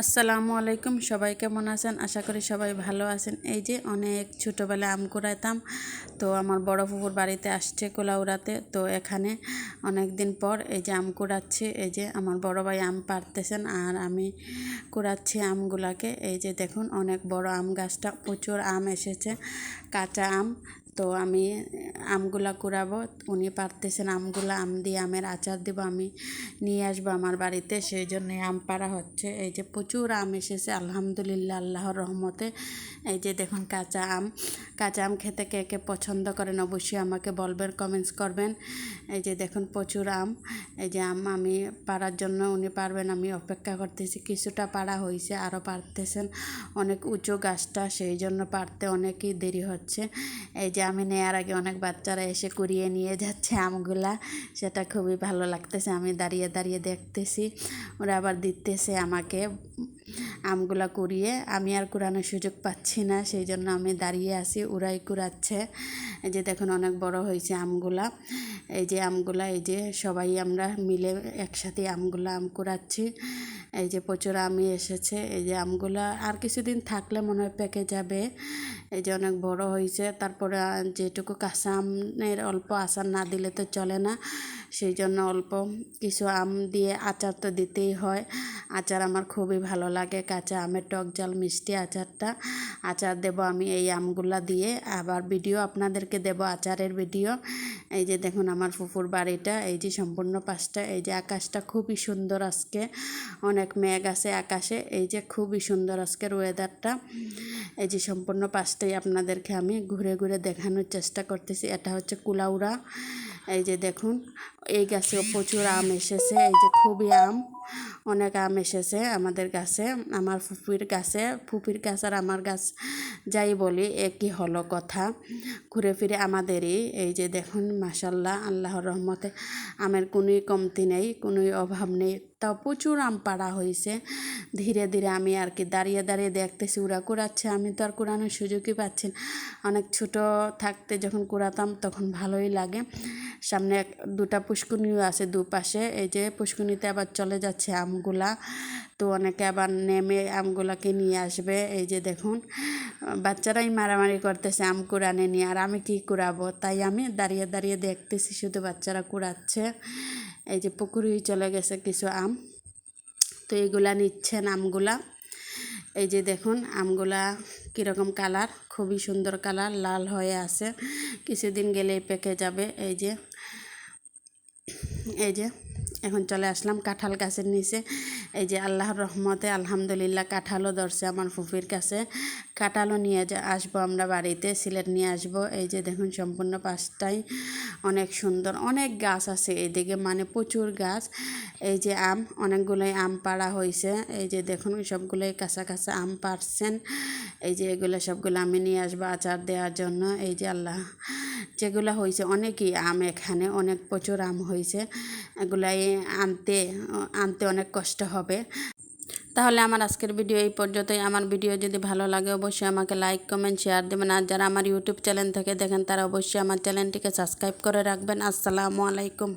আসসালামু আলাইকুম। সবাই কেমন আছেন? আশা করি সবাই ভালো আছেন। এই যে অনেক ছোটোবেলায় আম কুড়াইতাম, তো আমার বড় ফুপুর বাড়িতে আসছে কোলাউড়াতে তো এখানে অনেক দিন পর এই যে আম কুড়াচ্ছি, এই যে আমার বড় ভাই আম পারতেছেন আর আমি কুড়াচ্ছি আমগুলাকে। এই যে দেখুন, অনেক বড় আম গাছটা, প্রচুর আম এসেছে, কাঁচা আম। তো আমি, আমগুলা কুড়াবো। উনি পারতেছেন আমগুলা, আম দিয়ে আমের আচার দেব, আমি নিয়ে আসব আমার বাড়িতে। সেই জন্যে আম পাড়া হচ্ছে। এই যে প্রচুর আম এসেছে, আলহামদুলিল্লাহ, আল্লাহর রহমতে। এই যে দেখুন কাঁচা আম। কাঁচা আম খেতে কে কে পছন্দ করেন অবশ্যই আমাকে বলবেন কমেন্টস করবেন। এই যে দেখুন প্রচুর আম। এই যে আম আমি পাড়ার জন্য উনি পারবেন, আমি অপেক্ষা করতেছি। কিছুটা পাড়া হয়েছে আরও পারতেছেন। অনেক উঁচু গাছটা, সেই জন্য পারতে অনেকই দেরি হচ্ছে। এই যে আমি নেয়ার আগে অনেক বাচ্চারা এসে কুড়িয়ে নিয়ে যাচ্ছে আমগুলা। সেটা খুবই ভালো লাগতেছে, আমি দাঁড়িয়ে দাঁড়িয়ে দেখতেছি। ওরা আবার দিতেছে আমাকে আমগুলা কুড়িয়ে। আমি আর কুড়ানোর সুযোগ পাচ্ছি না, সেই জন্য আমি দাঁড়িয়ে আছি, ওরাই কুড়াচ্ছে। এই যে দেখুন, অনেক বড় হয়েছে আমগুলা। এই যে আমগুলা, এই যে সবাই আমরা মিলে একসাথে আমগুলা আম কুড়াচ্ছি। এই যে প্রচুর আমি এসেছে, এই যে আমগুলা আর কিছুদিন থাকলে মনে হয় পেকে যাবে। এই যে অনেক বড় হয়েছে, তারপরে যেটুকু কাঁচা আমের অল্প আচার না দিলে তো চলে না। সেই জন্য অল্প কিছু আম দিয়ে আচার তো দিতেই হয়। আচার আমার খুবই ভালো লাগে, কাঁচা আমের টক জাল মিষ্টি আচারটা। আচার দেব আমি এই আমগুলা দিয়ে। আবার ভিডিও আপনাদেরকে দেব আচারের ভিডিও। এই যে দেখুন আমার ফুফুর বাড়িটা, এই যে সম্পূর্ণ পাশটা, এই যে আকাশটা খুবই সুন্দর আজকে। অনেক মেঘ আছে আকাশে। এই যে খুবই সুন্দর আজকের ওয়েদারটা এই যে সম্পূর্ণ পাশটাই আপনাদেরকে আমি ঘুরে ঘুরে দেখানোর চেষ্টা করতেছি। এটা হচ্ছে কুলাউড়া। এই যে দেখুন, এই গাছে প্রচুর আম এসেছে। এই যে খুবই আম, অনেক আম এসেছে আমাদের গাছে। আমার ফুপির গাছে ফুপির গাছ আর আমার গাছ, যাই বলি, একই হলো কথা। ঘুরে ফিরে আমাদেরই। এই যে দেখুন মাসাল্লাহ আল্লাহর রহমতে আমের কোনোই কমতি নেই, কোনোই অভাব নেই। তাও প্রচুর আম পাড়া হয়েছে ধীরে ধীরে আমি আর কি দাঁড়িয়ে দাঁড়িয়ে দেখতেছি, ওরা কুড়াচ্ছে, আমি তো আর কুড়ানোর সুযোগই পাচ্ছি অনেক ছোট থাকতে যখন কুড়াতাম তখন ভালোই লাগে। সামনে এক, দুটা পুষ্কুনিও আছে দুপাশে, এই যে পুষ্কুনিতে আবার চলে যাচ্ছে আমগুলা। তো অনেকে আবার নেমে আমগুলাকে নিয়ে আসবে, এই যে দেখুন। বাচ্চারাই মারামারি করতেছে আম কুড়ানে নিয়ে, আর আমি কি কুড়াবো? তাই আমি দাঁড়িয়ে দাঁড়িয়ে দেখতেছি, শুধু বাচ্চারা কুড়াচ্ছে। এই যে পুকুরেই চলে গেছে কিছু আম। তো এইগুলা নিচ্ছেন আমগুলা। এই যে দেখুন, আমগুলা কীরকম কালার? খুবই সুন্দর কালার, লাল হয়ে আছে। কিছুদিন গেলেই পেকে যাবে। এই যে এই যে, এখন চলে আসলাম কাঁঠাল গাছের নিচে। এই যে আল্লাহর রহমতে আলহামদুলিল্লাহ কাঁঠালও ধরছে আমার ফুফির কাছে। কাঁঠালও নিয়ে আসব আমরা বাড়িতে, সিলেট নিয়ে আসব। এই যে দেখুন সম্পূর্ণ পাশটাই অনেক সুন্দর, অনেক গাছ আছে এইদিকে মানে প্রচুর গাছ। এই যে আম, অনেকগুলোই আম পাড়া হয়েছে এই যে দেখুন সবগুলোই কাঁচা কাঁচা আম পাড়ছেন। এই যে এগুলো সবগুলো আমি নিয়ে আসব আচার দেওয়ার জন্য। এই যে আল্লাহ, যেগুলো হয়েছে অনেকই আম এখানে, অনেক প্রচুর আম হয়েছে এগুলাই আনতে আনতে অনেক কষ্ট হবে। তাহলে আমার আজকের ভিডিও এই পর্যন্তই। আমার ভিডিও যদি ভালো লাগে, অবশ্যই আমাকে লাইক কমেন্ট শেয়ার দেবেন। আর যারা আমার ইউটিউব চ্যানেল থেকে দেখেন, তারা অবশ্যই আমার চ্যানেলটিকে সাবস্ক্রাইব করে রাখবেন। আসসালামু আলাইকুম।